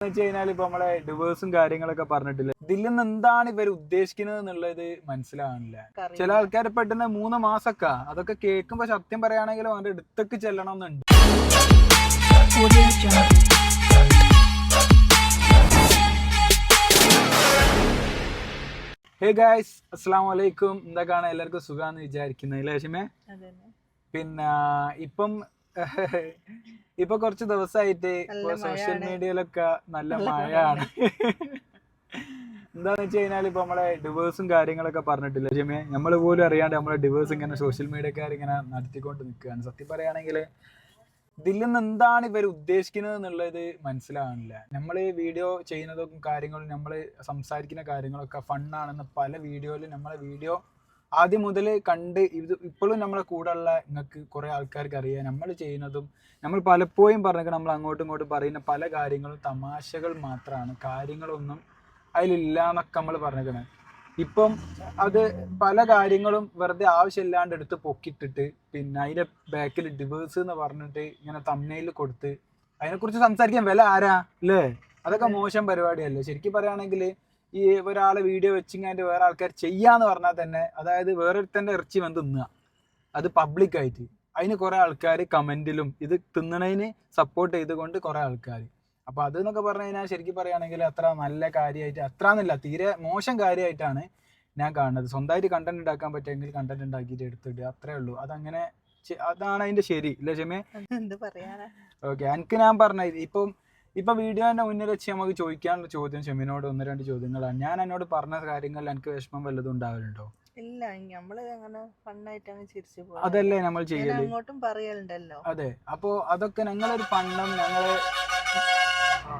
വെച്ച് കഴിഞ്ഞാൽ ഇപ്പൊ നമ്മളെ ഡിവേഴ്സും കാര്യങ്ങളൊക്കെ പറഞ്ഞിട്ടില്ല? ഇതിൽ നിന്ന് എന്താണ് ഇവർ ഉദ്ദേശിക്കുന്നത് എന്നുള്ളത് മനസ്സിലാവണില്ല. ചില ആൾക്കാർ പെട്ടെന്ന് മൂന്ന് മാസൊക്കെ അതൊക്കെ കേൾക്കുമ്പോ സത്യം പറയുകയാണെങ്കിൽ അവന്റെ അടുത്തേക്ക് ചെല്ലണം എന്നുണ്ട്. ഹേ ഗായ്സ് അസ്സാം വലൈക്കും എന്തൊക്കെയാണ് എല്ലാവർക്കും സുഖാന്ന് വിചാരിക്കുന്നത് ലക്ഷ്മേ പിന്നെ ഇപ്പം ഇപ്പൊ കുറച്ച് ദിവസമായിട്ട് സോഷ്യൽ. മീഡിയയിലൊക്കെ നല്ല മഴയാണ്. എന്താന്ന് വെച്ച് കഴിഞ്ഞാൽ ഇപ്പൊ നമ്മളെ ഡിവേഴ്സും കാര്യങ്ങളൊക്കെ പറഞ്ഞിട്ടില്ല ജിമേ? നമ്മൾ പോലും അറിയാണ്ട് നമ്മളെ ഡിവേഴ്സ് ഇങ്ങനെ സോഷ്യൽ മീഡിയക്കാർ ഇങ്ങനെ നടത്തിക്കൊണ്ട് നിൽക്കുകയാണ് സത്യം പറയുകയാണെങ്കിൽ ഇതിൽ നിന്ന് എന്താണ് ഇവർ ഉദ്ദേശിക്കുന്നത് എന്നുള്ളത് മനസ്സിലാവുന്നില്ല നമ്മൾ വീഡിയോ ചെയ്യുന്നതും കാര്യങ്ങളും നമ്മൾ സംസാരിക്കുന്ന കാര്യങ്ങളൊക്കെ ഫണ്ണാണെന്ന് പല വീഡിയോയിലും നമ്മളെ വീഡിയോ ആദ്യം മുതൽ കണ്ട് ഇത് ഇപ്പോഴും നമ്മളെ കൂടെയുള്ള നിങ്ങൾക്ക് കുറേ ആൾക്കാർക്ക് അറിയാം. നമ്മൾ ചെയ്യുന്നതും നമ്മൾ പലപ്പോഴും പറഞ്ഞേക്കണം നമ്മൾ അങ്ങോട്ടും ഇങ്ങോട്ടും പറയുന്ന പല കാര്യങ്ങളും തമാശകൾ മാത്രമാണ് കാര്യങ്ങളൊന്നും അതിലില്ല എന്നൊക്കെ നമ്മൾ പറഞ്ഞേക്കണേ ഇപ്പം അത് പല കാര്യങ്ങളും വെറുതെ ആവശ്യമില്ലാണ്ട് എടുത്ത് പൊക്കിട്ടിട്ട് പിന്നെ അതിന്റെ ബാക്കിൽ ഡിവേഴ്സ് എന്ന് പറഞ്ഞിട്ട് ഇങ്ങനെ തമ്മയിൽ കൊടുത്ത് അതിനെക്കുറിച്ച് സംസാരിക്കാൻ വില ആരാ? അല്ലേ അതൊക്കെ മോശം പരിപാടിയല്ലേ? ശരിക്കും പറയുകയാണെങ്കിൽ ഈ ഒരാളെ വീഡിയോ വെച്ചിങ്ങാണ്ട് വേറെ ആൾക്കാർ ചെയ്യാന്ന് പറഞ്ഞാൽ തന്നെ അതായത് വേറൊരുത്തന്റെ ഇറച്ചി വന്ന് തിന്നുക അത് പബ്ലിക് ആയിട്ട്. അതിന് കുറേ ആൾക്കാർ കമന്റിലും ഇത് തിന്നണതിന് സപ്പോർട്ട് ചെയ്തുകൊണ്ട് കുറേ ആൾക്കാർ അപ്പോൾ അത് എന്നൊക്കെ പറഞ്ഞു കഴിഞ്ഞാൽ ശരിക്കും പറയുകയാണെങ്കിൽ അത്ര നല്ല കാര്യമായിട്ട് അത്ര എന്നില്ല തീരെ മോശം കാര്യമായിട്ടാണ് ഞാൻ കാണുന്നത്. സ്വന്തമായിട്ട് കണ്ടന്റ് ഉണ്ടാക്കാൻ പറ്റുമെങ്കിൽ കണ്ടന്റ് ഉണ്ടാക്കിയിട്ട് എടുത്തിട്ട് അത്രേ ഉള്ളൂ. അതങ്ങനെ അതാണ് അതിന്റെ ശരി. ഇല്ല പറയാനാ? ഓക്കെ എനിക്ക് ഞാൻ പറഞ്ഞ ഇപ്പം ഇപ്പൊ വീഡിയോന്റെ മുന്നിൽ വെച്ച് നമുക്ക് ചോദിക്കാനുള്ള ചോദ്യം ഷെമിനോട് ഒന്ന് രണ്ട് ചോദ്യങ്ങളാണ്. ഞാൻ എന്നോട് പറഞ്ഞ കാര്യങ്ങളിൽ എനിക്ക് വിഷമം വല്ലതും ഉണ്ടാവലുണ്ടോ? ഇല്ല നമ്മൾ അങ്ങനെ ഫണ്ണായിട്ട് അങ്ങ് ചിരിച്ചു പോകും അതല്ലേ നമ്മൾ ചെയ്യൽ? അങ്ങോട്ടും പറയലുണ്ടല്ലോ. അതെ അപ്പോ അതൊക്കെ ഞങ്ങളൊരു പണ്ണം ഞങ്ങൾ ആ,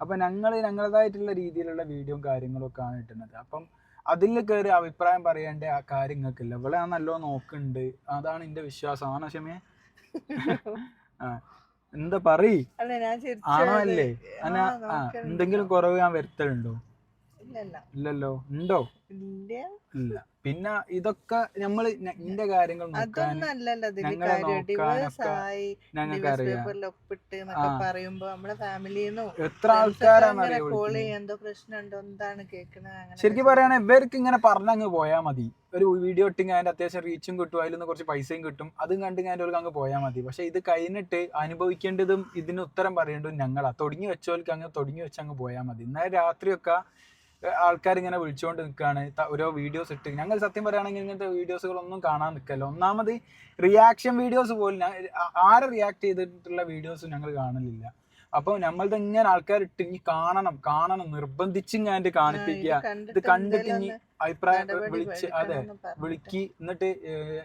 അപ്പൊ ഞങ്ങൾ ഞങ്ങളതായിട്ടുള്ള രീതിയിലുള്ള വീഡിയോയും കാര്യങ്ങളും ഒക്കെ ആണ് ഇട്ടുന്നത്. അപ്പം അതിൽ കയറി അഭിപ്രായം പറയേണ്ട ആ കാര്യങ്ങൾക്കില്ല ഇവിടെ ഞാൻ നല്ലോണം നോക്കുന്നുണ്ട് അതാണ് എന്റെ വിശ്വാസം. ആണോ ക്ഷമയെ ആ. എന്താ പറയ്? ആണോ അല്ലേ. എന്തെങ്കിലും കുറവ് ഞാൻ വരുത്തലുണ്ടോ? ഇല്ലല്ല. ഉണ്ടോ? ഇല്ല. പിന്നെ ഇതൊക്കെ നമ്മൾ ഇന്റെ കാര്യങ്ങൾ ഞങ്ങൾക്ക് അറിയാം എത്ര ശരിക്കും പറയണ ഇവർക്ക് ഇങ്ങനെ പറഞ്ഞങ്ങ് പോയാ മതി. ഒരു വീഡിയോ ഇട്ടിങ് അതിന്റെ അത്യാവശ്യം റീച്ചും കിട്ടും അതിൽ നിന്ന് കുറച്ച് പൈസയും കിട്ടും. അതും കണ്ട് ഞാൻ ഒരു അങ്ങ് പോയാൽ മതി. പക്ഷെ ഇത് കഴിഞ്ഞിട്ട് അനുഭവിക്കേണ്ടതും ഇതിന് ഉത്തരം പറയേണ്ടതും ഞങ്ങളാ. തുടങ്ങി വെച്ചവർക്ക് അങ്ങ് തുടങ്ങി വെച്ച് അങ്ങ് പോയാൽ മതി. എന്നാൽ രാത്രിയൊക്കെ ആൾക്കാർ ഇങ്ങനെ വിളിച്ചുകൊണ്ട് നിൽക്കുകയാണ് ഓരോ വീഡിയോസ് ഇട്ട്. ഞങ്ങൾ സത്യം പറയുകയാണെങ്കിൽ ഇങ്ങനത്തെ വീഡിയോസുകളൊന്നും കാണാൻ നിൽക്കല്ലോ ഒന്നാമത് റിയാക്ഷൻ വീഡിയോസ് പോലും ആരെ റിയാക്ട് ചെയ്തിട്ടുള്ള വീഡിയോസ് ഞങ്ങൾ കാണലില്ല. അപ്പോൾ നമ്മളത് ഇങ്ങനെ ആൾക്കാർ ഇട്ട് ഇനി കാണണം കാണണം നിർബന്ധിച്ച് ഞാൻ കാണിപ്പിക്കുക ഇത് കണ്ടിട്ട് ഇനി അഭിപ്രായം വിളിച്ച് അതെ വിളിക്ക്. എന്നിട്ട്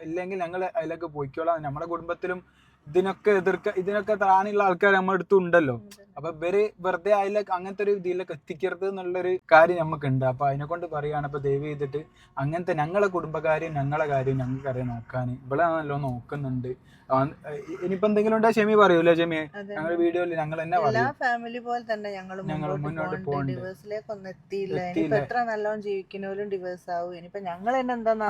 ഇല്ലെങ്കിൽ ഞങ്ങൾ അതിലൊക്കെ പോയിക്കോളാം. നമ്മുടെ കുടുംബത്തിലും ഇതിനൊക്കെ എതിർക്ക ഇതിനൊക്കെ താനുള്ള ആൾക്കാർ നമ്മുടെ അടുത്ത് ഉണ്ടല്ലോ. അപ്പൊ ഇവർ വെറുതെ അതിലേക്ക് അങ്ങനത്തെ ഒരു ഇതിലേക്ക് എത്തിക്കരുത് എന്നുള്ളൊരു കാര്യം നമുക്കുണ്ട്. അപ്പൊ അതിനെ കൊണ്ട് പറയുകയാണ് അപ്പൊ ദയവ് ചെയ്തിട്ട് അങ്ങനത്തെ ഞങ്ങളെ കുടുംബകാര്യം ഞങ്ങളെ കാര്യം ഞങ്ങൾക്കറിയാം നോക്കാൻ. ഇവിടെ നല്ലോ നോക്കുന്നുണ്ട്. ഇനിയിപ്പോ എന്തെങ്കിലും ഉണ്ടോ ഷെമി? പറയൂല ഷെമി? ഞങ്ങൾ വീഡിയോയിൽ ഞങ്ങൾ തന്നെ എല്ലാ ഫാമിലി പോലെ തന്നെ ഞങ്ങൾ മുന്നോട്ട് മുന്നോട്ട് പോകുന്നുണ്ട് ഡിവേഴ്സിലേക്ക് ഒന്നും എത്തിയില്ല. എത്തിയില്ല. ഇനിയിപ്പോ എത്ര നല്ലോണം ജീവിക്കുന്നവരും ഡിവേഴ്സ് ആവും. ഇനിയിപ്പോ ഞങ്ങൾ തന്നെ എന്താന്നാ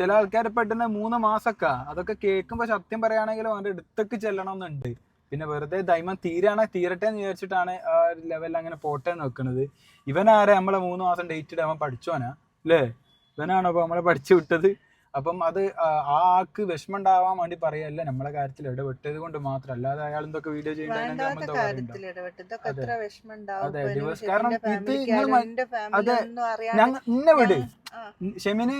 ചില ആൾക്കാർ പെട്ടെന്ന് മൂന്ന് മാസൊക്കെ അതൊക്കെ കേൾക്കുമ്പോ സത്യം പറയുകയാണെങ്കിൽ അവന്റെ അടുത്തേക്ക് ചെല്ലണം എന്നുണ്ട് പിന്നെ വെറുതെ ദൈമം തീരാണ് തീരട്ടെ എന്ന് വിചാരിച്ചിട്ടാണ് ആ ഒരു ലെവലിൽ അങ്ങനെ പോട്ടെ നോക്കുന്നത് ഇവനാരെ നമ്മളെ മൂന്ന് മാസം ഡേറ്റ് ഇടാൻ പഠിച്ചോനാ അല്ലേ? ഇവനാണോ അപ്പൊ നമ്മളെ പഠിച്ചു വിട്ടത്? അപ്പം അത് ആ ആക്ക് ആൾക്ക് വിഷമം ഉണ്ടാവാൻ വേണ്ടി പറയല്ല. നമ്മളെ കാര്യത്തിൽ ഇടപെട്ടത് കൊണ്ട് മാത്രം. അല്ലാതെ അയാൾ എന്തൊക്കെ വീഡിയോ അതെ. കാരണം ഇത് അതെ. ഇന്നെ വിട്. ഷെമിന്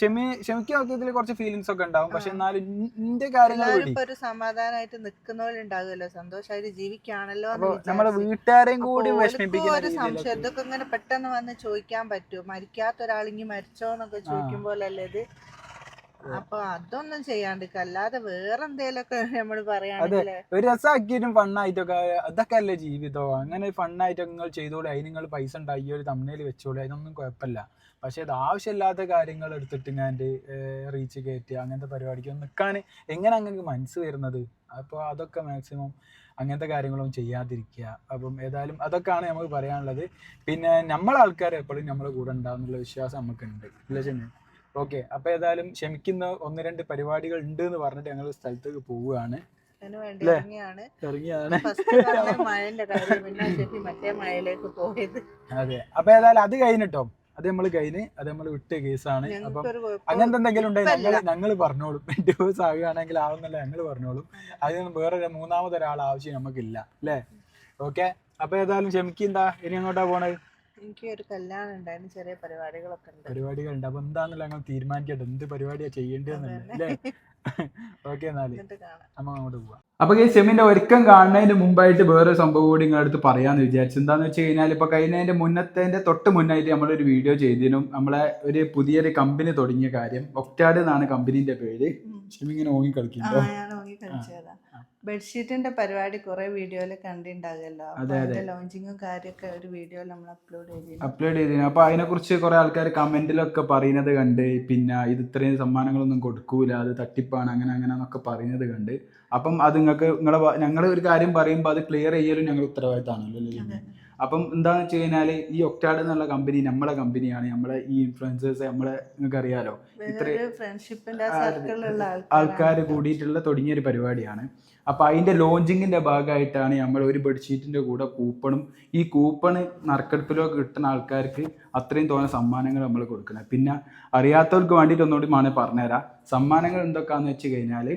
ഷെമി ഷെമിക്ക് സത്യത്തിൽ കുറച്ച് ഫീലിങ്സ് ഒക്കെ ഉണ്ടാവും. പക്ഷെ എന്നാലും ഇന്റെ കാര്യങ്ങൾ ഒരു സമാധാനമായിട്ട് നിൽക്കുന്നവരുണ്ടാകുമല്ലോ സന്തോഷമായിട്ട് ജീവിക്കാണല്ലോ നമ്മളെ. വീട്ടുകാരെയും കൂടി വിഷമിപ്പിക്കുന്ന ഒരു സംശയം. ഇതൊക്കെ ഇങ്ങനെ പെട്ടെന്ന് വന്ന് ചോദിക്കാൻ പറ്റുമോ മരിക്കാത്ത ഒരാളിങ്ങി മരിച്ചോ എന്നൊക്കെ ചോദിക്കുമ്പോഴല്ലേ ഇത്? അപ്പൊ അതൊന്നും ചെയ്യാണ്ടിരിക്കുക അല്ലാതെ വേറെ എന്തേലൊക്കെ നമ്മൾ പറയാണെങ്കിൽ ഒരു രസമാക്കിയിട്ടും ഫണ്ണായിട്ടൊക്കെ അതൊക്കെ അല്ലേ ജീവിതം? അങ്ങനെ ഫണ്ണായിട്ടൊക്കെ നിങ്ങൾ ചെയ്തോളൂ അതിന് നിങ്ങൾ പൈസ ഉണ്ടായി ഒരു തമ്മനയിൽ വെച്ചോളൂ അതിനൊന്നും കുഴപ്പമില്ല. പക്ഷെ അത് ആവശ്യമില്ലാത്ത കാര്യങ്ങൾ എടുത്തിട്ട് ഞാൻ റീച്ച് കയറ്റി അങ്ങനത്തെ പരിപാടിക്ക് നിൽക്കാൻ എങ്ങനെ അങ്ങനെ മനസ്സ് വരുന്നത്? അപ്പോൾ അതൊക്കെ മാക്സിമം അങ്ങനത്തെ കാര്യങ്ങളൊന്നും ചെയ്യാതിരിക്കുക. അപ്പം ഏതായാലും അതൊക്കെയാണ് നമുക്ക് പറയാനുള്ളത്. പിന്നെ നമ്മളെ ആൾക്കാർ എപ്പോഴും നമ്മളെ കൂടെ ഉണ്ടാകുന്നുള്ള വിശ്വാസം നമുക്കുണ്ട്. ഇല്ല ചെമ്മി ഓക്കെ അപ്പൊ ഏതായാലും ക്ഷമിക്കുന്ന ഒന്ന് രണ്ട് പരിപാടികൾ ഉണ്ട് എന്ന് പറഞ്ഞിട്ട് ഞങ്ങൾ സ്ഥലത്തേക്ക് പോവുകയാണ്? ഇറങ്ങിയാണ്. അതെ അപ്പൊ ഏതായാലും അത് കഴിഞ്ഞിട്ടോ? അത് നമ്മൾ കഴിഞ്ഞ് അത് നമ്മൾ വിട്ട കേസാണ്. അപ്പം അങ്ങനത്തെ എന്തെങ്കിലും ഉണ്ടെങ്കിൽ ഞങ്ങൾ പറഞ്ഞോളും. ഡിവോഴ്സ് ആകുകയാണെങ്കിൽ ആവുന്നല്ല ഞങ്ങൾ പറഞ്ഞോളും. അതിന് വേറെ മൂന്നാമതൊരാൾ ആവശ്യം നമുക്കില്ല അല്ലേ? ഓക്കെ അപ്പൊ ഏതായാലും ക്ഷമിക്കണ്ട ഇനി അങ്ങോട്ടാ പോണത്? എനിക്ക് ഒരു കല്യാണം ഉണ്ടായിരുന്നു ചെറിയ പരിപാടികളൊക്കെ ഉണ്ട്. പരിപാടികൾ ഉണ്ട് അപ്പൊ എന്താന്നല്ല ഞങ്ങൾ തീരുമാനിക്കട്ടെ എന്ത് പരിപാടിയാ ചെയ്യേണ്ടതെന്നല്ലേ? അല്ലേ? ഓക്കെ എന്നാൽ നമ്മൾ അങ്ങോട്ട് പോവാം. അപ്പൊ ഈ സെമിന്റെ ഒരുക്കം കാണുന്നതിന് മുമ്പായിട്ട് വേറെ സംഭവം കൂടി നിങ്ങളുടെ അടുത്ത് പറയാന്ന് വിചാരിച്ചു. എന്താന്ന് വെച്ച് കഴിഞ്ഞാൽ ഇപ്പൊ കഴിഞ്ഞതിന്റെ മുന്നത്തെ തൊട്ട് മുന്നായിട്ട് നമ്മളൊരു വീഡിയോ ചെയ്തിരുന്നു. നമ്മളെ ഒരു പുതിയൊരു കമ്പനി തുടങ്ങിയ കാര്യം. ഒക്ടാഡ് എന്നാണ് കമ്പനീന്റെ പേര്. ഷെമി ഇങ്ങനെ ഓങ്ങി ആ. ബെഡ്ഷീറ്റിന്റെ പരിപാടി കുറെ വീഡിയോയിൽ കണ്ടിണ്ടാകല്ലോ. അതെ, അപ്പൊ അതെ. ലോഞ്ചിങ്ങും കാര്യമൊക്കെ ഒരു വീഡിയോ നമ്മൾ അപ്ലോഡ് ചെയ്തിരുന്നു. അപ്ലോഡ് ചെയ്തിരുന്നു. അപ്പൊ അതിനെ കുറിച്ച് കുറെ ആൾക്കാർ കമന്റിലൊക്കെ പറയുന്നത് കണ്ട് പിന്നെ ഇത് ഇത്രയും സമ്മാനങ്ങളൊന്നും കൊടുക്കൂല അത് തട്ടിപ്പാണ് അങ്ങനെ അങ്ങനെ എന്നൊക്കെ പറയുന്നത് കണ്ട്. അപ്പം അത് നിങ്ങൾക്ക് നിങ്ങളെ ഞങ്ങൾ ഒരു കാര്യം പറയുമ്പോൾ അത് ക്ലിയർ ചെയ്യലും ഞങ്ങൾ ഉത്തരവാദിത്തമാണല്ലോ അപ്പം എന്താന്ന് വെച്ച് കഴിഞ്ഞാൽ ഈ ഒക്ടാഡ് എന്നുള്ള കമ്പനി നമ്മളെ കമ്പനിയാണ് നമ്മളെ ഈ ഇൻഫ്ലുവൻസേഴ്സ് നമ്മളെ നിങ്ങൾക്ക് അറിയാലോ? ഇത്ര ആൾക്കാർ കൂടിയിട്ടുള്ള തുടങ്ങിയൊരു പരിപാടിയാണ്. അപ്പോൾ അതിന്റെ ലോഞ്ചിങ്ങിന്റെ ഭാഗമായിട്ടാണ് നമ്മൾ ഒരു ബെഡ്ഷീറ്റിന്റെ കൂടെ കൂപ്പണും ഈ കൂപ്പണ് നറുക്കെടുപ്പിലൊക്കെ കിട്ടുന്ന ആൾക്കാർക്ക് അത്രയും തോന്നുന്ന സമ്മാനങ്ങൾ നമ്മൾ കൊടുക്കുന്നത്. പിന്നെ അറിയാത്തവർക്ക് വേണ്ടിയിട്ട് ഒന്നുകൂടി വേണേൽ പറഞ്ഞുതരാം. സമ്മാനങ്ങൾ എന്തൊക്കെയാണെന്ന് വെച്ച് കഴിഞ്ഞാൽ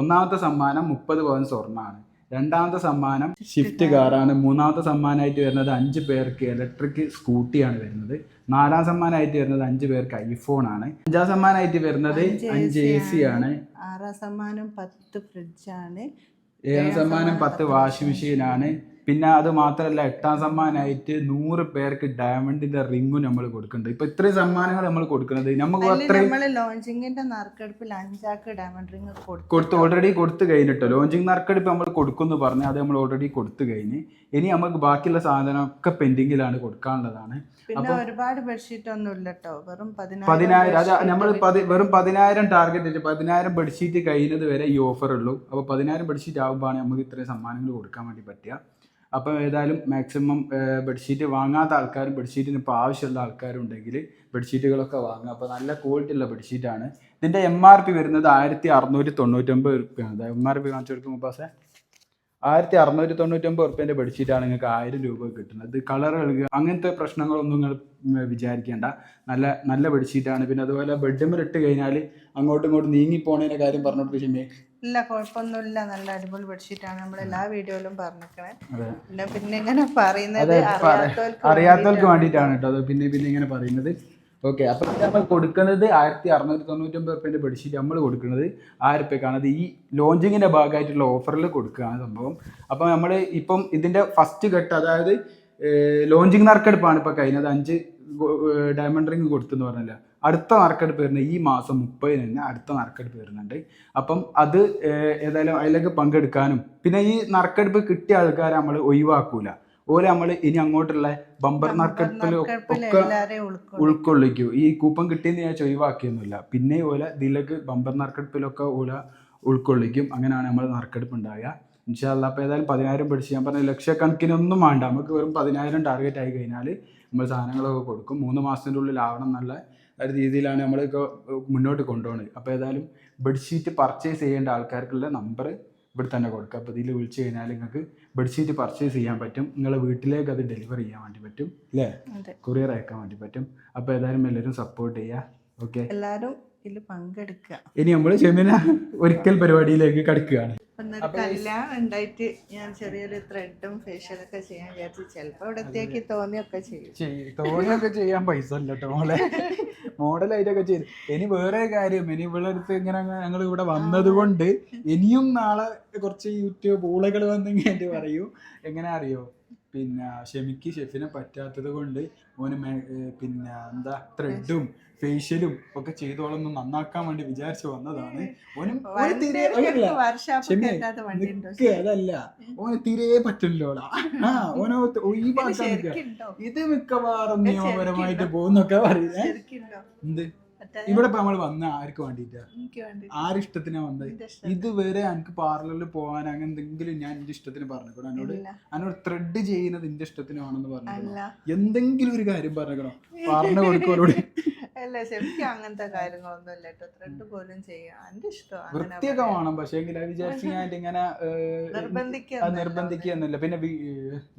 ഒന്നാമത്തെ സമ്മാനം മുപ്പത് പവൻ സ്വർണമാണ് രണ്ടാമത്തെ സമ്മാനം ഷിഫ്റ്റ് കാറാണ്. മൂന്നാമത്തെ സമ്മാനമായിട്ട് വരുന്നത് അഞ്ച് പേർക്ക് ഇലക്ട്രിക് സ്കൂട്ടിയാണ് വരുന്നത്. നാലാം സമ്മാനമായിട്ട് വരുന്നത് അഞ്ച് പേർക്ക് ഐഫോൺ ആണ്. അഞ്ചാം സമ്മാനമായിട്ട് വരുന്നത് അഞ്ച് അഞ്ച് എ സി ആണ്. ആറാം സമ്മാനം പത്ത് ഫ്രിഡ്ജാണ് ഏഴാം സമ്മാനം പത്ത് വാഷിംഗ് മെഷീൻ ആണ് പിന്നെ അത് മാത്രമല്ല എട്ടാം സമ്മാനമായിട്ട് നൂറ് പേർക്ക് ഡയമണ്ടിന്റെ റിങ്ങും നമ്മൾ കൊടുക്കുന്നുണ്ട്. ഇപ്പൊ ഇത്രയും സമ്മാനങ്ങൾ നമ്മൾ കൊടുക്കുന്നത്. നമുക്ക് അത്രയും ലോഞ്ചിങ്ങിന്റെ നറുക്കെടുപ്പിൽ അഞ്ചാക്ക് ഡയമണ്ട് റിംഗ് കൊടുത്തു ഓൾറെഡി കൊടുത്തു കഴിഞ്ഞിട്ടോ? ലോഞ്ചിങ് നറുക്കെടുപ്പ് നമ്മൾ കൊടുക്കുന്നു പറഞ്ഞു അത് നമ്മൾ ഓൾറെഡി കൊടുത്തു കഴിഞ്ഞ് ഇനി നമുക്ക് ബാക്കിയുള്ള സാധനമൊക്കെ പെൻഡിങ്ങിലാണ് കൊടുക്കാനുള്ളതാണ്. പിന്നെ ഒരുപാട് ബെഡ്ഷീറ്റ് ഒന്നും ഇല്ല വെറും പതിനായിരം അത് നമ്മൾ വെറും പതിനായിരം ടാർഗറ്റ് പതിനായിരം ബെഡ്ഷീറ്റ് കഴിയുന്നത് വരെ ഈ ഓഫർ ഉള്ളൂ. അപ്പോൾ പതിനായിരം ബെഡ്ഷീറ്റ് ആകുമ്പോഴാണ് നമുക്ക് ഇത്രയും സമ്മാനങ്ങൾ കൊടുക്കാൻ വേണ്ടി പറ്റുക. അപ്പോൾ ഏതായാലും മാക്സിമം ബെഡ്ഷീറ്റ് വാങ്ങാത്ത ആൾക്കാരും ബെഡ്ഷീറ്റിന് ഇപ്പോൾ ആവശ്യമുള്ള ആൾക്കാരും ഉണ്ടെങ്കിൽ ബെഡ്ഷീറ്റുകളൊക്കെ വാങ്ങുക. അപ്പോൾ നല്ല ക്വാളിറ്റി ഉള്ള ബെഡ്ഷീറ്റാണ് ഇതിന്റെ എം ആർ പി വരുന്നത് ആയിരത്തി അറുന്നൂറ്റി തൊണ്ണൂറ്റൊമ്പത് റുപ്യാണ്. എം ആർ പി കാണിച്ചു കൊടുക്കും മുപ്പാസേ ആയിരത്തി അറുന്നൂറ്റി തൊണ്ണൂറ്റൊമ്പത് റുപ്യന്റെ ബെഡ്ഷീറ്റാണ് നിങ്ങൾക്ക് ആയിരം രൂപ കിട്ടുന്നത്. ഇത് കളർ കളുക അങ്ങനത്തെ പ്രശ്നങ്ങളൊന്നും നിങ്ങൾ വിചാരിക്കേണ്ട. നല്ല നല്ല ബെഡ്ഷീറ്റാണ് പിന്നെ അതുപോലെ ബെഡ്മേൽ ഇട്ട് കഴിഞ്ഞാൽ അങ്ങോട്ടും ഇങ്ങോട്ടും നീങ്ങി പോണതിന്റെ കാര്യം പറഞ്ഞു കൊടുത്ത് ക്ഷമയെ ഇല്ല കുഴപ്പമൊന്നുമില്ല. നല്ല അടിപൊളി ബെഡ്ഷീറ്റ് ആണ് നമ്മൾ എല്ലാ വീഡിയോയിലും പറഞ്ഞിരിക്കണേ പിന്നെ പിന്നെ ഇങ്ങനെ പറയുന്നത് അറിയാത്തവർക്ക് വേണ്ടിയിട്ടാണ്. കേട്ടോ. അത് പിന്നെ പിന്നെ ഇങ്ങനെ പറയുന്നത്. ഓക്കെ അപ്പം നമ്മൾ കൊടുക്കുന്നത് ആയിരത്തി അറുന്നൂറ്റി തൊണ്ണൂറ്റൊമ്പത് റുപ്യന്റെ ബെഡ്ഷീറ്റ് നമ്മൾ കൊടുക്കുന്നത്. ആയിരം റുപ്യക്കാണ് അത് ഈ ലോഞ്ചിങ്ങിന്റെ ഭാഗമായിട്ടുള്ള ഓഫറിൽ കൊടുക്കുകയാണ് സംഭവം. അപ്പം നമ്മൾ ഇപ്പം ഇതിന്റെ ഫസ്റ്റ് ഘട്ടം അതായത് ലോഞ്ചിങ് നറുക്കെടുപ്പാണ് ഇപ്പോൾ കഴിഞ്ഞത്. അഞ്ച് ഡയമണ്ട് റിങ് കൊടുത്തെന്ന് പറഞ്ഞില്ല? അടുത്ത നറുക്കെടുപ്പ് വരുന്നത് ഈ മാസം മുപ്പതിന് തന്നെ അടുത്ത നറുക്കെടുപ്പ് വരുന്നുണ്ട്. അപ്പം അത് ഏതായാലും അതിലേക്ക് പങ്കെടുക്കാനും പിന്നെ ഈ നറുക്കെടുപ്പ് കിട്ടിയ ആൾക്കാരെ നമ്മൾ ഒഴിവാക്കൂല. ഓരോ നമ്മൾ ഇനി അങ്ങോട്ടുള്ള ബമ്പർ നറുക്കെടുപ്പിൽ ഒക്കെ ഉൾക്കൊള്ളിക്കൂ. ഈ കൂപ്പൺ കിട്ടിയെന്ന് ഞാൻ ഒഴിവാക്കിയൊന്നുമില്ല. പിന്നെ ഓല ഇതിലേക്ക് ബമ്പർ നറുക്കെടുപ്പിലൊക്കെ ഓല ഉൾക്കൊള്ളിക്കും. അങ്ങനെയാണ് നമ്മൾ നറുക്കെടുപ്പ് ഉണ്ടാവുക ഇൻഷാല്ല അപ്പോൾ ഏതായാലും പതിനായിരം പഠിച്ച് ഞാൻ പറഞ്ഞ ലക്ഷക്കണക്കിനൊന്നും വേണ്ട. നമുക്ക് വെറും പതിനായിരം ടാർഗറ്റ് ആയി കഴിഞ്ഞാൽ നമ്മൾ സാധനങ്ങളൊക്കെ കൊടുക്കും. മൂന്ന് മാസത്തിന്റെ ഉള്ളിൽ ആവണം എന്നുള്ള ഒരു രീതിയിലാണ് നമ്മളിപ്പോൾ മുന്നോട്ട് കൊണ്ടുപോകുന്നത് അപ്പോൾ ഏതായാലും ബെഡ്ഷീറ്റ് പർച്ചേസ് ചെയ്യേണ്ട ആൾക്കാർക്കുള്ള നമ്പർ ഇവിടെ തന്നെ കൊടുക്കുക. അപ്പോൾ ഇതിൽ വിളിച്ചു കഴിഞ്ഞാൽ നിങ്ങൾക്ക് ബെഡ്ഷീറ്റ് പർച്ചേസ് ചെയ്യാൻ പറ്റും. നിങ്ങളെ വീട്ടിലേക്ക് അത് ഡെലിവറി ചെയ്യാൻ വേണ്ടി പറ്റും. അല്ലേ? അതെ. കൊറിയർ അയക്കാൻ വേണ്ടി പറ്റും. അപ്പോൾ ഏതായാലും എല്ലാവരും സപ്പോർട്ട് ചെയ്യുക. ഓക്കെ എല്ലാരും ഇതിൽ പങ്കെടുക്കുക. ഇനി നമ്മൾ ഷെമിന ഒരിക്കൽ പരിപാടിയിലേക്ക് കടക്കുകയാണ്. കല്യാണം ഉണ്ടായിട്ട് ഞാൻ ചെറിയൊരു ത്രെഡും ഫേഷ്യലൊക്കെ ചെയ്യാൻ വിചാരിച്ചു ചിലപ്പോ തോന്നിയൊക്കെ ചെയ്യും. ചെയ്യാൻ പൈസ ഇല്ല കേട്ടോ മോളെ. മോഡലായിട്ടൊക്കെ ചെയ്ത്. ഇനി വേറെ കാര്യം ഇനി ഇവിടെ അടുത്ത് ഇങ്ങനെ ഞങ്ങൾ ഇവിടെ വന്നത് കൊണ്ട് ഇനിയും നാളെ കുറച്ച് യൂട്യൂബ് ഊളകൾ വന്നെങ്കിൽ പറയൂ? എങ്ങനെ അറിയോ? പിന്നെ ഷെമിക്ക് ഷെഫിനെ പറ്റാത്തത് കൊണ്ട് ഓന് പിന്നെ എന്താ ത്രെഡും ഫേഷ്യലും ഒക്കെ ചെയ്തോളൊന്ന് നന്നാക്കാൻ വേണ്ടി വിചാരിച്ചു വന്നതാണ്. ഓനും തീരെ അതല്ല. ഓന് തീരെ പറ്റില്ലോടാ ആ ഓനോ ഒഴിവാക്കാൻ ഇത് മിക്കവാറും നിയമപരമായിട്ട് പോകുന്നൊക്കെ പറയുന്നത് എന്ത്? ഇവിടെ നമ്മൾ വന്ന ആർക്ക് വേണ്ടിട്ടാ? ആരിഷ്ടത്തിനാ വന്നത്. ഇതുവരെ എനിക്ക് പാർലറിൽ പോകാൻ അങ്ങനെ എന്തെങ്കിലും ഞാൻ എന്റെ ഇഷ്ടത്തിന് പറഞ്ഞിക്കണോ? എന്നോട്. എന്നോട് ത്രെഡ് ചെയ്യുന്നത് എന്റെ ഇഷ്ടത്തിനാണെന്ന് പറഞ്ഞു എന്തെങ്കിലും ഒരു കാര്യം പറഞ്ഞിക്കണോ? പറഞ്ഞു കൊടുക്കോരോട് അല്ല ശരിക്കും അങ്ങനത്തെ കാര്യങ്ങളൊന്നും ഇല്ല കേട്ടോ. ത്രെഡ് പോലും ചെയ്യാം. എന്റെ ഇഷ്ടം വൃത്തിയൊക്കെ വേണം. പക്ഷേ വിചാരിച്ചു ഞാൻ ഇങ്ങനെ നിർബന്ധിക്കുക പിന്നെ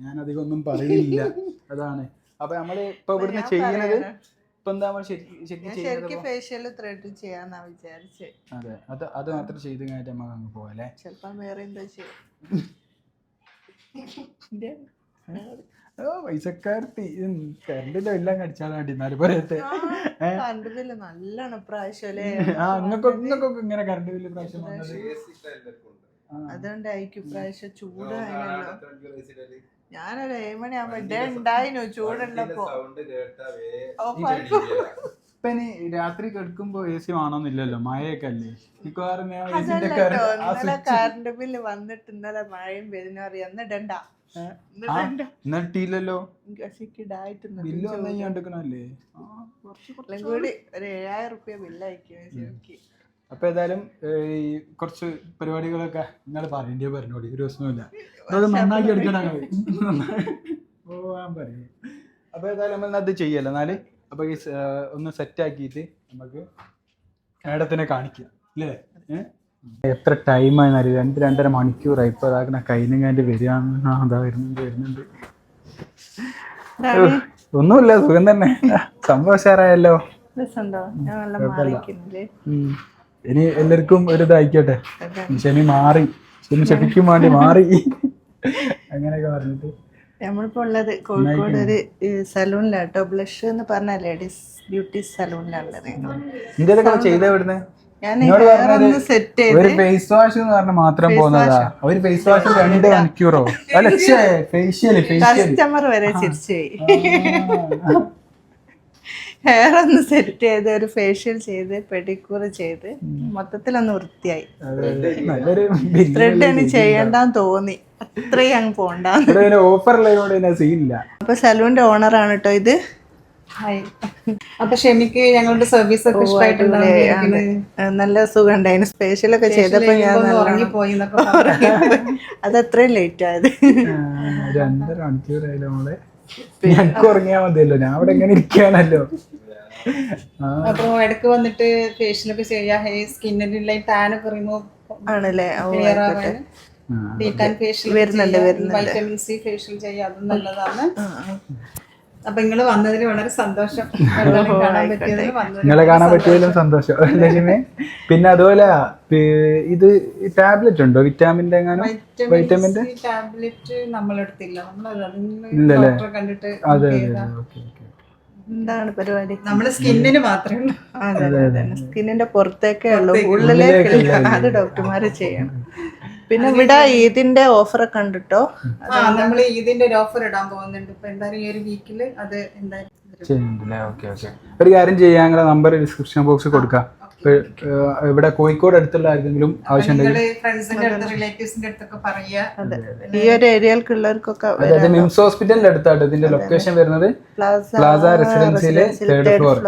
ഞാൻ അധികം ഒന്നും പറയില്ല അതാണ്. അപ്പൊ നമ്മൾ ഇപ്പൊ ഇവിടുന്ന് ചെയ്യണത് ഇപ്പൊ എന്താ നമ്മൾ ശരിക്കും ശരിക്കും ഞാൻ ചെയ്യുന്നത് ശരിക്കും ഫേഷ്യൽ ത്രെഡ് ചെയ്യാന്നാ വിചാരിച്ചേ. അതെ. അത് അത് മാത്രം ചെയ്ത് കഴിഞ്ഞിട്ട് നമുക്ക് അങ്ങ് പോവാല്ലേ ചെലപ്പോ വേറെ എന്താ ചെയ്യും? ഓ പൈസക്കാർത്തി കറണ്ടിന്റെ എല്ലാം കടിച്ചാൽ വേണ്ടി എന്നാലും പറയത്തെ കറണ്ട് ബില്ല് നല്ലോണം പ്രാവശ്യം ആ ഇങ്ങനെ കറണ്ട് ബില്ല് പ്രാവശ്യം വന്നത്. അതുകൊണ്ടായിരിക്കും ഇപ്രാവശ്യം ചൂട് അതിനല്ലോ ഞാനൊരു ഏഴുമണി ആകുമ്പോ ഡേ ഉണ്ടായിനു രാത്രി കിടക്കുമ്പോ എ സി വേണമെന്നില്ലല്ലോ മഴയൊക്കെ അല്ലേ? മിക്കവാറും ഇന്നലെ കറണ്ട് ബില്ല് വന്നിട്ട് ഇന്നലെ മഴയും വരുന്ന അറിയാം. ഇന്ന് ഇടണ്ട ബില്ല് വന്നു കൂടി ഒരു ഏഴായിരം റുപ്യ ബില്ലായിരിക്കും അപ്പൊ ഏതായാലും ഈ കുറച്ച് പരിപാടികളൊക്കെ നിങ്ങൾ പറയേണ്ടി പറഞ്ഞോടി ഒരു പ്രശ്നമില്ല അത് നന്നാക്കി എടുക്കണം. പോവാൻ പറയും. അപ്പൊ ഏതായാലും നമ്മൾ അത് ചെയ്യല്ലോ. എന്നാൽ അപ്പൊ ഈ ഒന്ന് സെറ്റ് ആക്കിയിട്ട് നമുക്ക് മേഡത്തിനെ കാണിക്കാം. അല്ലേ? എത്ര ടൈമായി അറിയാം രണ്ട് രണ്ടര മണിക്കൂറായി ഇപ്പൊ അതാക്കണ കൈനങ്ങാന്റെ വരികയാണ്. അതാ വരുന്നുണ്ട് വരുന്നുണ്ട്. ഒന്നുമില്ല. സുഖം തന്നെ. സംഭവം ഉഷാറായല്ലോ. രസമുണ്ടോ? ഞാൻ നല്ല മാറിക്കുന്നില്ലേ. ഇനി എല്ലാവർക്കും ഒരു ഇതായിക്കോട്ടെ. ശനി മാറി. ശനി ശനിക്കും വേണ്ടി മാറി. അങ്ങനെയൊക്കെ പറഞ്ഞിട്ട്. നമ്മളിപ്പോ ഉള്ളത് കോഴിക്കോട് ഒരു സലൂണിലാട്ടോ. ബ്ലഷ് എന്ന് പറഞ്ഞ ലേഡീസ് ബ്യൂട്ടി സലൂണിലാണുള്ളത് ചെയ്ത ഇവിടുന്ന് ചെയ്ത്. ഒരു ഫേസ് വാഷ് എന്ന് പറഞ്ഞ മാത്രം പോകുന്നതാ. ഒരു ഫേസ് വാഷ് രണ്ട് മണിക്കൂറോ? അല്ല ഫേഷ്യൽ ഫേഷ്യൽ കസ്റ്റമർ വരെ ചിരിച്ചു ഹെയർ ഒന്ന് സെറ്റ് ചെയ്ത് ഒരു ഫേഷ്യൽ ചെയ്ത് പെഡിക്യൂർ ചെയ്ത് മൊത്തത്തിലൊന്ന് വൃത്തിയായി. നല്ലൊരു ത്രെഡ് ഇനി ചെയ്യണ്ടെന്ന് തോന്നി. അത്രയും അങ്ങ് പോണ്ട ഓഫർ സീനില്ല അപ്പൊ സലൂണിന്റെ ആണ് കേട്ടോ ഇത്. ഹായ് അപ്പൊ ഷെമിക്ക് ഞങ്ങളുടെ സർവീസ് ഒക്കെ ഇഷ്ടമായിട്ടുണ്ടാവും ആ, നല്ല സുഖം ഉണ്ടായിരുന്നു സ്പെഷ്യൽ ഒക്കെ ചെയ്തപ്പോ ഞാൻ ഉറങ്ങിപ്പോയി എന്നൊക്കെ പറഞ്ഞു. അത് അത്രയും ലേറ്റ് ആയത് രണ്ടര മണിക്കൂറായാലും നമ്മളെ ഞങ്ങൾക്ക് ഉറങ്ങിയാ മതിയല്ലോ. ഞാൻ അവിടെ എങ്ങനെ ഇരിക്കാനല്ലോ അപ്പൊ ഇടയ്ക്ക് വന്നിട്ട് ഫേഷ്യലൊക്കെ ചെയ്യാ. ഹെയർ സ്കിന്നിലുള്ള ടാനൊക്കെ റിമൂവ് ആണല്ലേ? ക്ലിയർ. ആവാൻ ഡീറ്റാൻ ഫേഷ്യൽ വരുന്നുണ്ട്. വൈറ്റമിൻ സി ഫേഷ്യൽ ചെയ്യാം. അതും നല്ലതാണ്. അപ്പൊ നിങ്ങൾ വന്നതിൽ വളരെ സന്തോഷം. എല്ലാവരെയും കാണാൻ പറ്റിയതിൽ നിങ്ങളെ കാണാൻ പറ്റിയതിലും സന്തോഷം ലക്ഷ്മി പിന്നെ അതുപോലെ ഇത് ടാബ്ലറ്റ് ഉണ്ടോ? വിറ്റാമിന്റെ വൈറ്റമിന്റെ ടാബ്ലറ്റ് നമ്മളെടുത്തില്ല. നമ്മൾ ഇല്ലല്ലേ? ഡോക്ടറെ കണ്ടിട്ട് അതെ അതെ എന്താണ് പരിപാടി? നമ്മൾ സ്കിന്നിന് മാത്രമേ ഉള്ളൂ അതെ അതെ അതെ. സ്കിന്നിന്റെ പുറത്തേക്കേ ഉള്ളൂ. ഉള്ളിലേക്കില്ല. അത് ഡോക്ടർമാര് ചെയ്യണം. പിന്നെ ഇവിടെ ഈദിന്റെ ഓഫർ ഉണ്ട് കേട്ടോ ആ നമ്മൾ ഈദിന്റെ ഒരു ഓഫർ ഇടാൻ പോകുന്നുണ്ട്. ഇപ്പൊ എന്തായാലും ഈ ഒരു വീക്കിൽ അത് എന്തായാലും വരും. ചെയ്യുന്നുണ്ടല്ലേ ഓക്കെ ഓക്കെ. ഒരു കാര്യം ചെയ്യാം. ഞങ്ങളുടെ നമ്പർ ഡിസ്ക്രിപ്ഷൻ ബോക്സിൽ കൊടുക്കാം. ഇപ്പൊ, ഇവിടെ കോഴിക്കോട് അടുത്തുള്ള ആർക്കെങ്കിലും ആവശ്യമുണ്ടെങ്കിൽ ഈ ഒരു അതായത് മിംസ് ഹോസ്പിറ്റലിന്റെ അടുത്താട്ടോ ഇതിന്റെ ലൊക്കേഷൻ വരുന്നത്? പ്ലാസ പ്ലാസ റെസിഡൻസിയിലെ തേർഡ് ഫ്ലോർ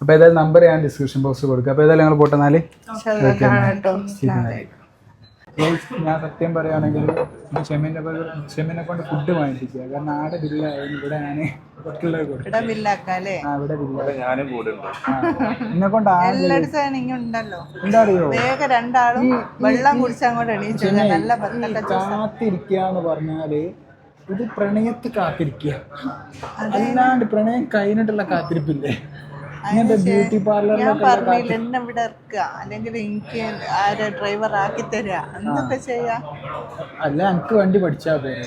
അപ്പൊ ഏതായാലും നമ്പർ ഞാൻ ഡിസ്ക്രിപ്ഷൻ ബോക്സിൽ കൊടുക്കാം. അപ്പൊ ഏതായാലും ഞങ്ങൾ പോട്ടെന്നാൽ ഞാൻ സത്യം പറയുകയാണെങ്കിൽ ഷെമിനെ ചെമ്മീനെ കൊണ്ട് ഫുഡ് വാങ്ങിപ്പിക്കുക കാരണം ആടെ ബില്ലായിരുന്നു ഇവിടെ ഞാൻ എന്നെ കൊണ്ട് വെള്ളം പറഞ്ഞാൽ ഇത് പ്രണയത്ത് കാത്തിരിക്കുക. അല്ലാണ്ട് പ്രണയം കഴിഞ്ഞിട്ടുള്ള കാത്തിരിപ്പില്ലേ? ബ്യൂട്ടി ഞാൻ പറഞ്ഞില്ല എന്നെ ഇവിടെ ഇറക്കുക? അല്ലെങ്കിൽ എനിക്ക് ആരെ ഡ്രൈവർ ആക്കി തരിക? എന്തൊക്കെ ചെയ്യാ? അല്ല എനിക്ക് വണ്ടി പഠിച്ചാ പോരെ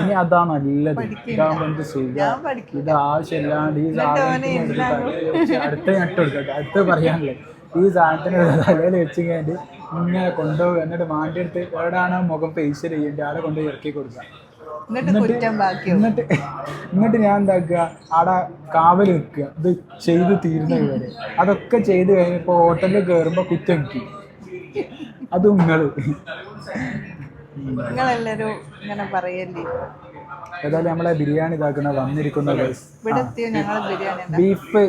ഇനി അതാ നല്ലത്. ഇതാകുമ്പോ സുഖം. ഇത് ആവശ്യമില്ലാണ്ട് ഈ സാധനത്തിന് അടുത്ത ഞട്ട് കൊടുക്കട്ടെ. അടുത്ത് പറയാനല്ലേ ഈ സാധനത്തിന് തലയിൽ വെച്ച് കഴിഞ്ഞിട്ട് ഇങ്ങനെ കൊണ്ടുപോകും. എന്നിട്ട് മാണ്ടിയെടുത്ത് എവിടെയാണോ മുഖം ഫേസ് ചെയ്യേണ്ടത് ആളെ കൊണ്ടുപോയി ഇറക്കി കൊടുക്കുക എന്നിട്ട് എന്നിട്ട് ഞാൻ എന്താക്കുക ആടെ കാവൽ നിൽക്കുക. ഇത് ചെയ്ത് തീരുന്ന വരെ അതൊക്കെ ചെയ്ത് കഴിഞ്ഞപ്പോ ഹോട്ടലിൽ കയറുമ്പോ കുറ്റം എനിക്ക്. അത് നിങ്ങൾ നിങ്ങളെല്ലാരും ഇങ്ങനെ പറയല്ലേ? ഏതായാലും നമ്മളെ ബിരിയാണി ഇതാക്കുന്ന വന്നിരിക്കുന്ന. ബീഫ്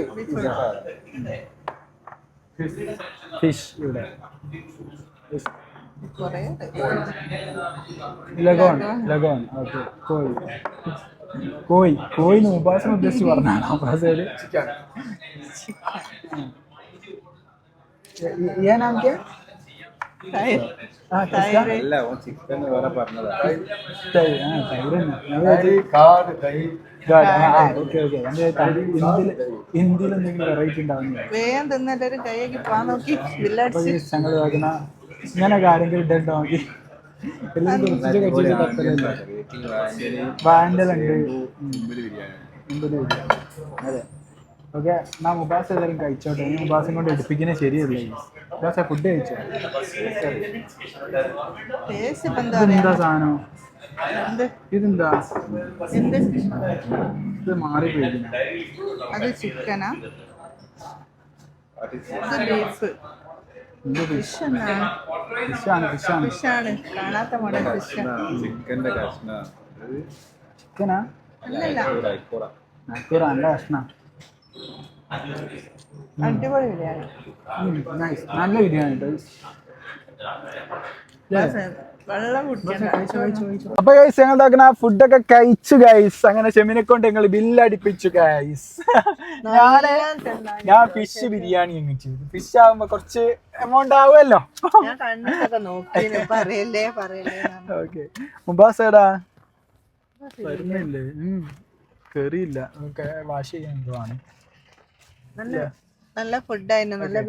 ഫിഷ് ഇവിടെ. കുറേ ഉണ്ട്. ലഗോൺ ലഗോൺ ഓക്കെ കോഴി കോയി കോയി മുബാസിനെ ഉദ്ദേശിച്ച് പറഞ്ഞാണ് മുബാസേര് ये नाम क्या हाँ किसका അല്ല ഓൻ ചിക്കൻ വേറെ പറഞ്ഞതാ തൈ ആ തൈര് തന്നെ ഞാൻ വിചാരിച്ചു ഗാഡ് ആ ആ ഓക്കെ ഓക്കെ ഞാൻ വിചാരിച്ചു ഹിന്ദിയിൽ ഹിന്ദിയിൽ എന്തെങ്കിലും വെറൈറ്റി ഉണ്ടാവുന്ന വേഗം തിന്നെല്ലാരും കൈയൊക്കെ പോവാൻ നോക്കി അപ്പൊ ബില്ലടിച്ച് ഈ ഞങ്ങൾ നോക്കുന്ന ഇങ്ങനെ ആരെങ്കിലും ഇടണ്ടോ നോക്കി എല്ലാം കുറച്ച് കുറച്ച് വാൻഡലുണ്ട് അതെ. ഓക്കെ എന്നാ മുബാസ് ഏതായാലും കഴിച്ചോട്ടെ. ഇനി മുബാസും കൊണ്ട് എടുപ്പിക്കുന്നത് ശരിയല്ല. മുബാസ ഫുഡ് കഴിച്ചോ? ഇതെന്താ സാധനം? ഇതെന്താ? ഇത് മാറി അത് ചിക്കനാ ബീഫ് എന്നാണ് ഫിഷാണ് കാണാത്ത മോഡൽ ഫിഷ് ചിക്കന്റെ കഷ്ണ ചിക്കനാ അല്ലല്ല. നാക്കൂറ നല്ല കഷ്ണ അടിപൊളി ബിരിയാണി. നൈസ് നല്ല ബിരിയാണി കേട്ടോ അപ്പൊ ഗൈസ് ഞങ്ങൾ അങ്ങനെ ഫുഡൊക്കെ കഴിച്ചു ഗൈസ് അങ്ങനെ ഷെമിനെ കൊണ്ട് ഞങ്ങൾ ബില്ലടിപ്പിച്ചു ഗൈസ് ഞാൻ ഞാൻ ഫിഷ് ബിരിയാണി അങ്ങ് ചെയ്തു. ഫിഷ് ആകുമ്പോ കുറച്ച് എമൗണ്ട് ആവുമല്ലോ. ഓക്കെ മുബാസ് എടാ വരുന്നില്ലേ? കറിയില്ല. വാഷ് ചെയ്യാൻ എന്തുവാണ് നല്ല ഫുഡ് നല്ല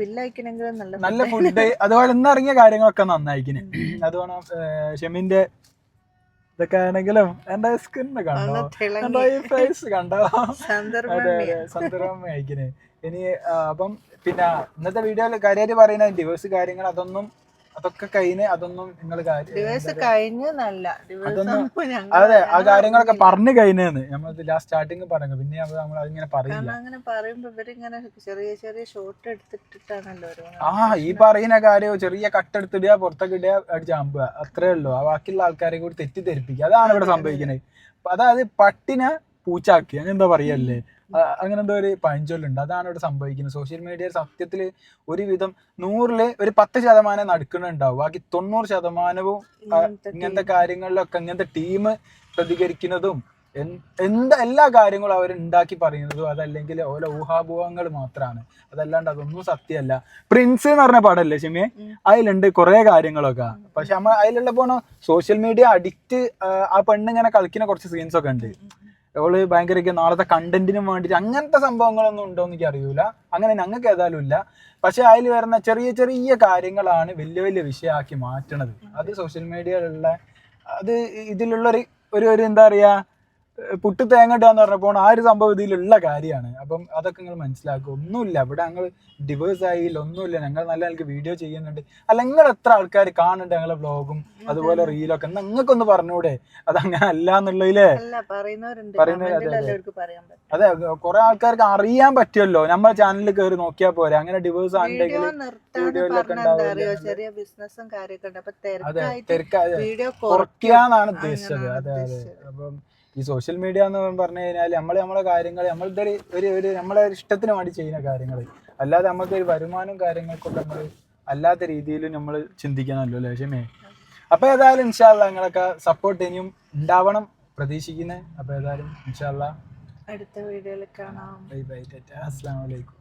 നല്ല നല്ല ഫുഡ് അതുപോലെ ഇന്ന് ഇറങ്ങിയ കാര്യങ്ങളൊക്കെ നന്നായിക്കിന് അതുപോലെ ഷെമിന്റെ ഇതൊക്കെ ആണെങ്കിലും എന്റെ സ്കിൻ കണ്ടോ. എന്റെ ഫേസ് കണ്ടോ? സന്ദർഭം അയക്കിന് ഇനി അപ്പം പിന്നെ ഇന്നത്തെ വീഡിയോയിൽ കാര്യമായിട്ട് പറയുന്ന ഡിവേഴ്സ് കാര്യങ്ങൾ അതൊന്നും അതൊക്കെ കഴിഞ്ഞ് അതൊന്നും നിങ്ങൾ കഴിഞ്ഞു നല്ല അതെ ആ കാര്യങ്ങളൊക്കെ പറഞ്ഞു കഴിഞ്ഞു നമ്മൾ ലാസ്റ്റ് സ്റ്റാർട്ടിങ് പറഞ്ഞു പിന്നെ നമ്മൾ അതിങ്ങനെ പറയില്ല. അങ്ങനെ പറയുമ്പോ ഇവരിങ്ങനെ ചെറിയ ചെറിയ ഷോട്ട് എടുത്തിട്ടിട്ടാണല്ലോ ആ ഈ പറയുന്ന കാര്യം ചെറിയ കട്ട് എടുത്തിടുക പുറത്തൊക്കെ ഇടുക അടിച്ച് അമ്പുക അത്രേ ഉള്ളൂ. ആ ബാക്കിയുള്ള ആൾക്കാരെ കൂടി തെറ്റിദ്ധരിപ്പിക്കുക. അതാണ് ഇവിടെ സംഭവിക്കുന്നത്. അതായത് പട്ടിനെ പൂച്ചാക്കി അങ്ങനെ എന്താ പറയല്ലേ? അങ്ങനെ എന്തോ ഒരു പഴഞ്ചൊല്ലുണ്ട്. അതാണ് ഇവിടെ സംഭവിക്കുന്നത്. സോഷ്യൽ മീഡിയ സത്യത്തിൽ ഒരുവിധം നൂറിൽ ഒരു പത്ത് ശതമാനം നടക്കുന്നുണ്ടാവും ബാക്കി തൊണ്ണൂറ് ശതമാനവും ഇങ്ങനത്തെ കാര്യങ്ങളിലൊക്കെ ഇങ്ങനത്തെ ടീം പ്രതികരിക്കുന്നതും എന്ത് എന്താ എല്ലാ കാര്യങ്ങളും അവർ ഉണ്ടാക്കി പറയുന്നതും അതല്ലെങ്കിൽ ഓരോ ഊഹാഭൂഹങ്ങൾ മാത്രമാണ് അതല്ലാണ്ട് അതൊന്നും സത്യമല്ല. പ്രിൻസ് എന്ന് പറഞ്ഞ പടമല്ലേ ഷെമിയെ? അതിലുണ്ട് കുറെ കാര്യങ്ങളൊക്കെ. പക്ഷെ നമ്മൾ അതിലുള്ള പോണ സോഷ്യൽ മീഡിയ അഡിക്റ്റ് ആ പെണ്ണിങ്ങനെ കളിക്കുന്ന കുറച്ച് സീൻസ് ഒക്കെ ഉണ്ട്. അവൾ ഭയങ്കര നാളത്തെ കണ്ടന്റിനും വേണ്ടിയിട്ട് അങ്ങനത്തെ സംഭവങ്ങളൊന്നും ഉണ്ടോ എന്ന് എനിക്ക് അറിയൂല അങ്ങനെ ഞങ്ങൾക്ക് ഏതായാലും ഇല്ല. പക്ഷെ അതിൽ വരുന്ന ചെറിയ ചെറിയ കാര്യങ്ങളാണ് വലിയ വലിയ വിഷയമാക്കി മാറ്റണത്. അത് സോഷ്യൽ മീഡിയയിലുള്ള അത് ഇതിലുള്ള ഒരു ഒരു എന്താ പറയാ പുട്ട് തേങ്ങ ഇടുക എന്ന് പറഞ്ഞപ്പോൾ ആ ഒരു സംഭവം ഇതിലുള്ള കാര്യമാണ്. അപ്പം അതൊക്കെ നിങ്ങൾ മനസ്സിലാക്കുക ഒന്നുമില്ല. ഇവിടെ ഞങ്ങൾ ഡിവേഴ്സ് ആയില്ല. ഒന്നുമില്ല. ഞങ്ങൾ നല്ല നിലയ്ക്ക് വീഡിയോ ചെയ്യുന്നുണ്ട്. അല്ല നിങ്ങൾ എത്ര ആൾക്കാർ കാണുന്നുണ്ട് ഞങ്ങളെ ബ്ലോഗും അതുപോലെ റീലൊക്കെ നിങ്ങൾക്കൊന്ന് പറഞ്ഞൂടെ? അത് അങ്ങനെ അല്ല എന്നുള്ളതിലേ പറയുന്നവര് അതെ, കുറെ ആൾക്കാർക്ക് അറിയാൻ പറ്റുമല്ലോ. നമ്മളെ ചാനലിൽ കയറി നോക്കിയാൽ പോരെ. അങ്ങനെ ഡിവേഴ്സ് ആണെങ്കിൽ വീഡിയോയിലൊക്കെ പറഞ്ഞാൽ എന്താ ഉണ്ടാവില്ല. അറിയോ? ചെറിയ ബിസിനസ്സും കാര്യമൊക്കെ ഉണ്ട്. അപ്പൊ അതെ തിരക്കായിട്ട് വീഡിയോ കുറയ്ക്കാന്നാണ് ഉദ്ദേശിച്ചത്. അതെ അതെ. അപ്പം ഈ സോഷ്യൽ മീഡിയ എന്ന് പറഞ്ഞു കഴിഞ്ഞാൽ നമ്മൾ നമ്മളെ കാര്യങ്ങൾ നമ്മളുടെ ഒരു ഒരു നമ്മളെ ഇഷ്ടത്തിന് വേണ്ടി ചെയ്യുന്ന കാര്യങ്ങൾ അല്ലാതെ നമുക്ക് ഒരു വരുമാനം കാര്യങ്ങൾക്കൊക്കെ നമ്മൾ അല്ലാത്ത രീതിയിൽ നമ്മൾ ചിന്തിക്കണമല്ലോ അല്ലേ അപ്പോൾ അപ്പൊ ഏതായാലും ഇൻഷാല്ല നിങ്ങളൊക്കെ സപ്പോർട്ട് ഇനിയും ഉണ്ടാവണം പ്രതീക്ഷിക്കുന്നത് അപ്പൊ ഏതായാലും ഇൻഷാല്ല അടുത്ത വീഡിയോയിൽ കാണാം. ബൈ ബൈ അസ്സാം വലൈക്കും